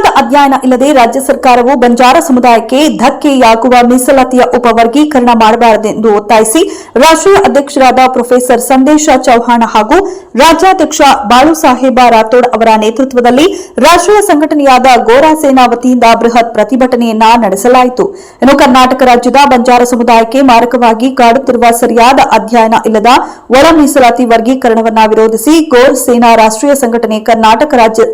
ಸರಿಯಾದ ಅಧ್ಯಯನ ಇಲ್ಲದೆ ರಾಜ್ಯ ಸರ್ಕಾರವು ಬಂಜಾರ ಸಮುದಾಯಕ್ಕೆ ಧಕ್ಕೆಯಾಗುವ ಮೀಸಲಾತಿಯ ಉಪವರ್ಗೀಕರಣ ಮಾಡಬಾರದೆಂದು ಒತ್ತಾಯಿಸಿ ರಾಷ್ಟ್ರೀಯ ಅಧ್ಯಕ್ಷರಾದ ಪ್ರೊಫೆಸರ್ ಸಂದೇಶ ಚೌಹಾಣ ಹಾಗೂ ರಾಜ್ಯಾಧ್ಯಕ್ಷ ಬಾಳು ಸಾಹೇಬ ರಾಥೋಡ್ ಅವರ ನೇತೃತ್ವದಲ್ಲಿ ರಾಷ್ಟ್ರೀಯ ಸಂಘಟನೆಯಾದ ಗೋರಾ ಸೇನಾ ವತಿಯಿಂದ ಬೃಹತ್ ಪ್ರತಿಭಟನೆಯನ್ನ ನಡೆಸಲಾಯಿತು. ಇನ್ನು ಕರ್ನಾಟಕ ರಾಜ್ಯದ ಬಂಜಾರ ಸಮುದಾಯಕ್ಕೆ ಮಾರಕವಾಗಿ ಕಾಡುತ್ತಿರುವ ಸರಿಯಾದ ಅಧ್ಯಯನ ಇಲ್ಲದ ಒಳ ಮೀಸಲಾತಿ ವರ್ಗೀಕರಣವನ್ನು ವಿರೋಧಿಸಿ ಗೋರ್ ಸೇನಾ ರಾಷ್ಟ್ರೀಯ ಸಂಘಟನೆ ಕರ್ನಾಟಕ ರಾಜ್ಯ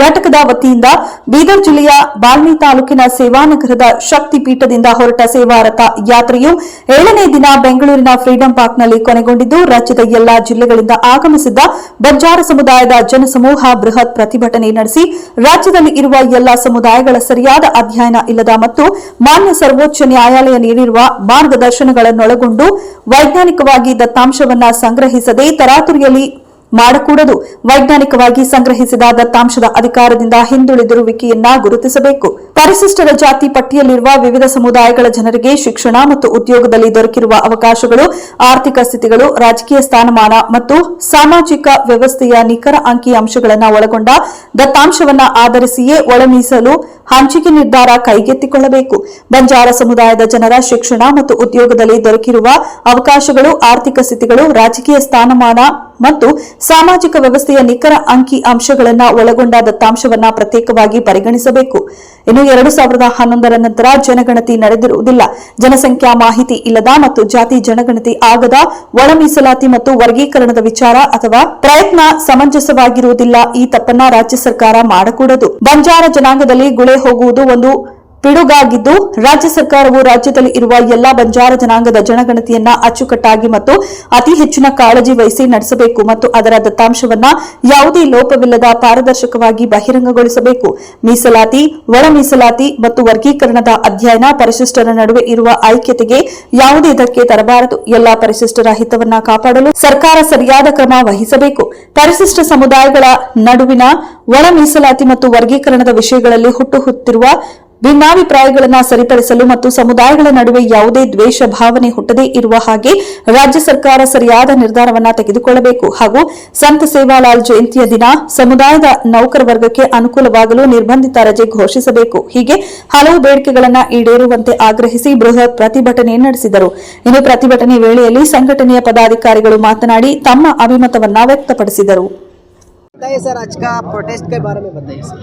ಘಟಕದ ವತಿಯಿಂದ ಬೀದರ್ ಜಿಲ್ಲೆಯ ಬಾಲ್ಮಿ ತಾಲೂಕಿನ ಸೇವಾನಗರದ ಶಕ್ತಿ ಪೀಠದಿಂದ ಹೊರಟ ಸೇವಾರಥ ಯಾತ್ರೆಯು ಏಳನೇ ದಿನ ಬೆಂಗಳೂರಿನ ಫ್ರೀಡಂ ಪಾರ್ಕ್ನಲ್ಲಿ ಕೊನೆಗೊಂಡಿದ್ದು, ರಾಜ್ಯದ ಎಲ್ಲಾ ಜಿಲ್ಲೆಗಳಿಂದ ಆಗಮಿಸಿದ್ದ ಬಂಜಾರ ಸಮುದಾಯದ ಜನಸಮೂಹ ಬೃಹತ್ ಪ್ರತಿಭಟನೆ ನಡೆಸಿ, ರಾಜ್ಯದಲ್ಲಿ ಇರುವ ಎಲ್ಲಾ ಸಮುದಾಯಗಳ ಸರಿಯಾದ ಅಧ್ಯಯನ ಇಲ್ಲದ ಮತ್ತು ಮಾನ್ಯ ಸರ್ವೋಚ್ಚ ನ್ಯಾಯಾಲಯ ನೀಡಿರುವ ಮಾರ್ಗದರ್ಶನಗಳನ್ನೊಳಗೊಂಡು ವೈಜ್ಞಾನಿಕವಾಗಿ ದತ್ತಾಂಶವನ್ನ ಸಂಗ್ರಹಿಸದೆ ತರಾತುರಿಯಲ್ಲಿ ಮಾಡಕೂಡದು. ವೈಜ್ಞಾನಿಕವಾಗಿ ಸಂಗ್ರಹಿಸಿದ ದತ್ತಾಂಶದ ಅಧಿಕಾರದಿಂದ ಹಿಂದುಳಿದಿರುವಿಕೆಯನ್ನ ಗುರುತಿಸಬೇಕು. ಪರಿಶಿಷ್ಟರ ಜಾತಿ ಪಟ್ಟಿಯಲ್ಲಿರುವ ವಿವಿಧ ಸಮುದಾಯಗಳ ಜನರಿಗೆ ಶಿಕ್ಷಣ ಮತ್ತು ಉದ್ಯೋಗದಲ್ಲಿ ದೊರಕಿರುವ ಅವಕಾಶಗಳು, ಆರ್ಥಿಕ ಸ್ಥಿತಿಗಳು, ರಾಜಕೀಯ ಸ್ಥಾನಮಾನ ಮತ್ತು ಸಾಮಾಜಿಕ ವ್ಯವಸ್ಥೆಯ ನಿಖರ ಅಂಕಿ ಅಂಶಗಳನ್ನು ಒಳಗೊಂಡ ದತ್ತಾಂಶವನ್ನು ಆಧರಿಸಿಯೇ ಒಳಮೀಸಲು ಹಂಚಿಕೆ ನಿರ್ಧಾರ ಕೈಗೆತ್ತಿಕೊಳ್ಳಬೇಕು. ಬಂಜಾರ ಸಮುದಾಯದ ಜನರ ಶಿಕ್ಷಣ ಮತ್ತು ಉದ್ಯೋಗದಲ್ಲಿ ದೊರಕಿರುವ ಅವಕಾಶಗಳು, ಆರ್ಥಿಕ ಸ್ಥಿತಿಗಳು, ರಾಜಕೀಯ ಸ್ಥಾನಮಾನ ಮತ್ತು ಸಾಮಾಜಿಕ ವ್ಯವಸ್ಥೆಯ ನಿಖರ ಅಂಕಿ ಅಂಶಗಳನ್ನು ಒಳಗೊಂಡ ದತ್ತಾಂಶವನ್ನ ಪ್ರತ್ಯೇಕವಾಗಿ ಪರಿಗಣಿಸಬೇಕು. ಇನ್ನು ಎರಡು ಸಾವಿರದ ಹನ್ನೊಂದರ ನಂತರ ಜನಗಣತಿ ನಡೆದಿರುವುದಿಲ್ಲ. ಜನಸಂಖ್ಯಾ ಮಾಹಿತಿ ಇಲ್ಲದ ಮತ್ತು ಜಾತಿ ಜನಗಣತಿ ಆಗದ ಒಳ ಮೀಸಲಾತಿ ಮತ್ತು ವರ್ಗೀಕರಣದ ವಿಚಾರ ಅಥವಾ ಪ್ರಯತ್ನ ಸಮಂಜಸವಾಗಿರುವುದಿಲ್ಲ ಈ ತಪ್ಪನ್ನ ರಾಜ್ಯ ಸರ್ಕಾರ ಮಾಡಕೂಡದು. ಬಂಜಾರ ಜನಾಂಗದಲ್ಲಿ ಗುಳೆ ಹೋಗುವುದು ಒಂದು ಪಿಡುಗಾಗಿದ್ದು ರಾಜ್ಯ ಸರ್ಕಾರವು ರಾಜ್ಯದಲ್ಲಿ ಇರುವ ಎಲ್ಲಾ ಬಂಜಾರ ಜನಾಂಗದ ಜನಗಣತಿಯನ್ನ ಅಚ್ಚುಕಟ್ಟಾಗಿ ಮತ್ತು ಅತಿ ಹೆಚ್ಚಿನ ಕಾಳಜಿ ವಹಿಸಿ ನಡೆಸಬೇಕು ಮತ್ತು ಅದರ ದತ್ತಾಂಶವನ್ನ ಯಾವುದೇ ಲೋಪವಿಲ್ಲದ ಪಾರದರ್ಶಕವಾಗಿ ಬಹಿರಂಗಗೊಳಿಸಬೇಕು. ಮೀಸಲಾತಿ, ಒಳ ಮೀಸಲಾತಿ ಮತ್ತು ವರ್ಗೀಕರಣದ ಅಧ್ಯಯನ ಪರಿಶಿಷ್ಟರ ನಡುವೆ ಇರುವ ಐಕ್ಯತೆಗೆ ಯಾವುದೇ ಇದಕ್ಕೆ ತರಬಾರದು. ಎಲ್ಲಾ ಪರಿಶಿಷ್ಟರ ಹಿತವನ್ನ ಕಾಪಾಡಲು ಸರ್ಕಾರ ಸರಿಯಾದ ಕ್ರಮ ವಹಿಸಬೇಕು. ಪರಿಶಿಷ್ಟ ಸಮುದಾಯಗಳ ನಡುವಿನ ಒಳ ಮೀಸಲಾತಿ ಮತ್ತು ವರ್ಗೀಕರಣದ ವಿಷಯಗಳಲ್ಲಿ ಹುಟ್ಟುಹುತ್ತಿರುವ ಭಿನ್ನಾಭಿಪ್ರಾಯಗಳನ್ನು ಸರಿಪಡಿಸಲು ಮತ್ತು ಸಮುದಾಯಗಳ ನಡುವೆ ಯಾವುದೇ ದ್ವೇಷ ಭಾವನೆ ಹುಟ್ಟದೇ ಇರುವ ಹಾಗೆ ರಾಜ್ಯ ಸರ್ಕಾರ ಸರಿಯಾದ ನಿರ್ಧಾರವನ್ನ ತೆಗೆದುಕೊಳ್ಳಬೇಕು ಹಾಗೂ ಸಂತ ಸೇವಾಲಾಲ್ ಜಯಂತಿಯ ದಿನ ಸಮುದಾಯದ ನೌಕರ ವರ್ಗಕ್ಕೆ ಅನುಕೂಲವಾಗಲು ನಿರ್ಬಂಧಿತ ರಜೆ ಘೋಷಿಸಬೇಕು ಹೀಗೆ ಹಲವು ಬೇಡಿಕೆಗಳನ್ನು ಈಡೇರುವಂತೆ ಆಗ್ರಹಿಸಿ ಬೃಹತ್ ಪ್ರತಿಭಟನೆ ನಡೆಸಿದರು ಇನ್ನು ಪ್ರತಿಭಟನೆ ವೇಳೆಯಲ್ಲಿ ಸಂಘಟನೆಯ ಪದಾಧಿಕಾರಿಗಳು ಮಾತನಾಡಿ ತಮ್ಮ ಅಭಿಮತವನ್ನ ವ್ಯಕ್ತಪಡಿಸಿದರು बताइए सर आज का प्रोटेस्ट के बारे में बताइए सर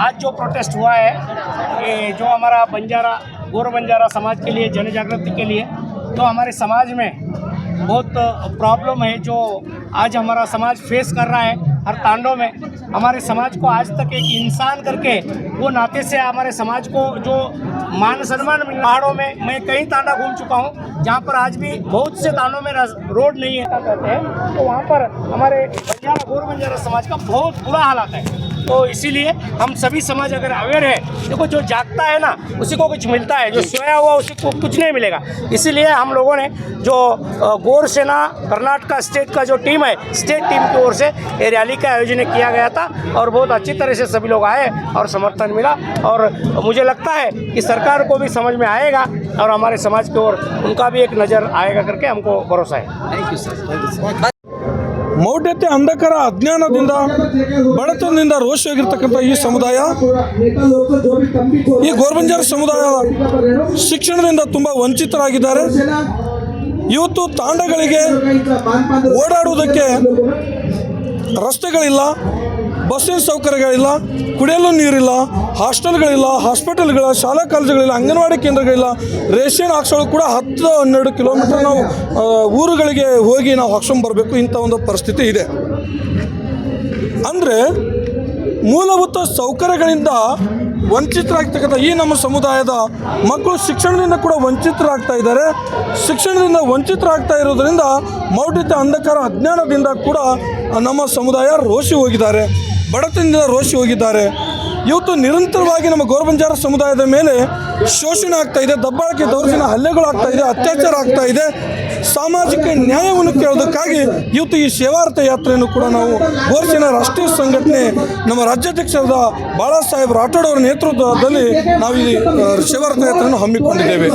आज जो प्रोटेस्ट हुआ है, ये जो हमारा बंजारा, गौर बंजारा समाज के लिए जन जागृति के लिए तो हमारे समाज में बहुत प्रॉब्लम है जो आज हमारा समाज फेस कर रहा है, हर तांडों में। हमारे समाज को आज तक एक इंसान करके, वो नाते से हमारे समाज को जो मान सम्मान पहाड़ों में, मैं कई तांडा घूम चुका हूँ, जहाँ पर आज भी बहुत से तांडों में रोड नहीं हैं। तो वहाँ पर हमारे बंजारा, गौर बंजारा समाज का बहुत बुरा हालात है। तो इसीलिए हम सभी समाज अगर अवेयर है देखो जो जागता है ना उसी को कुछ मिलता है जो सोया हुआ उसी को कुछ नहीं मिलेगा। इसीलिए हम लोगों ने जो गौर सेना कर्नाटक स्टेट का जो टीम है स्टेट टीम की ओर से ये रैली का आयोजन किया गया था और बहुत अच्छी तरह से सभी लोग आए और समर्थन मिला और मुझे लगता है कि सरकार को भी समझ में आएगा और हमारे समाज की ओर उनका भी एक नज़र आएगा करके हमको भरोसा है। Thank you sir thank you sir ಮೌಢ್ಯತೆ ಅಂಧಕಾರ ಅಜ್ಞಾನದಿಂದ ಬಡತನದಿಂದ ರೋಷವಾಗಿರ್ತಕ್ಕಂಥ ಈ ಸಮುದಾಯ, ಈ ಗೋರ್ಬಂಜಾರ ಸಮುದಾಯ ಶಿಕ್ಷಣದಿಂದ ತುಂಬ ವಂಚಿತರಾಗಿದ್ದಾರೆ. ಇವತ್ತು ತಾಂಡಗಳಿಗೆ ಓಡಾಡುವುದಕ್ಕೆ ರಸ್ತೆಗಳಿಲ್ಲ. ಬಸ್ಸಿನ ಸೌಕರ್ಯಗಳಿಲ್ಲ, ಕುಡಿಯಲು ನೀರಿಲ್ಲ, ಹಾಸ್ಟೆಲ್ಗಳಿಲ್ಲ, ಹಾಸ್ಪಿಟಲ್ಗಳ, ಶಾಲಾ ಕಾಲೇಜುಗಳಿಲ್ಲ, ಅಂಗನವಾಡಿ ಕೇಂದ್ರಗಳಿಲ್ಲ, ರೇಷನ್ ಹಾಕ್ಸೋಳು ಕೂಡ ಹತ್ತು ಹನ್ನೆರಡು ಕಿಲೋಮೀಟರ್ ನಾವು ಊರುಗಳಿಗೆ ಹೋಗಿ ನಾವು ಹಾಕ್ಸ್ಕೊಂಬರ್ಬೇಕು ಇಂಥ ಒಂದು ಪರಿಸ್ಥಿತಿ ಇದೆ. ಅಂದರೆ ಮೂಲಭೂತ ಸೌಕರ್ಯಗಳಿಂದ ವಂಚಿತರಾಗ್ತಕ್ಕಂಥ ಈ ನಮ್ಮ ಸಮುದಾಯದ ಮಕ್ಕಳು ಶಿಕ್ಷಣದಿಂದ ಕೂಡ ವಂಚಿತರಾಗ್ತಾ ಇದ್ದಾರೆ. ಶಿಕ್ಷಣದಿಂದ ವಂಚಿತರಾಗ್ತಾ ಇರೋದ್ರಿಂದ ಮೌಢ್ಯತೆ ಅಂಧಕಾರ ಅಜ್ಞಾನದಿಂದ ಕೂಡ ನಮ್ಮ ಸಮುದಾಯ ರೋಷಿ ಹೋಗಿದ್ದಾರೆ. ಬಡತನದಿಂದ ರೋಷಿ ಹೋಗಿದ್ದಾರೆ. ಇವತ್ತು ನಿರಂತರವಾಗಿ ನಮ್ಮ ಗೋರಬಂಜಾರ ಸಮುದಾಯದ ಮೇಲೆ ಶೋಷಣೆ ಆಗ್ತಾ ಇದೆ, ದಬ್ಬಾಳಿಕೆ ದೌರ್ಜನ್ಯ ಹಲ್ಲೆಗಳು ಆಗ್ತಾ ಇದೆ, ಅತ್ಯಾಚಾರ ಆಗ್ತಾ ಇದೆ. ಸಾಮಾಜಿಕ ನ್ಯಾಯವನ್ನು ಕೇಳೋದಕ್ಕಾಗಿ ಇವತ್ತು ಈ ಸೇವಾರ್ಥ ಯಾತ್ರೆಯನ್ನು ಕೂಡ ನಾವು ಗೋರ್ಜನ ರಾಷ್ಟ್ರೀಯ ಸಂಘಟನೆ ನಮ್ಮ ರಾಜ್ಯಾಧ್ಯಕ್ಷರಾದ ಬಾಳಾಸಾಹೇಬ್ ರಾಠೋಡ್ ಅವರ ನೇತೃತ್ವದಲ್ಲಿ ನಾವು ಈ ಸೇವಾರ್ಥ ಯಾತ್ರೆಯನ್ನು ಹಮ್ಮಿಕೊಂಡಿದ್ದೇವೆ.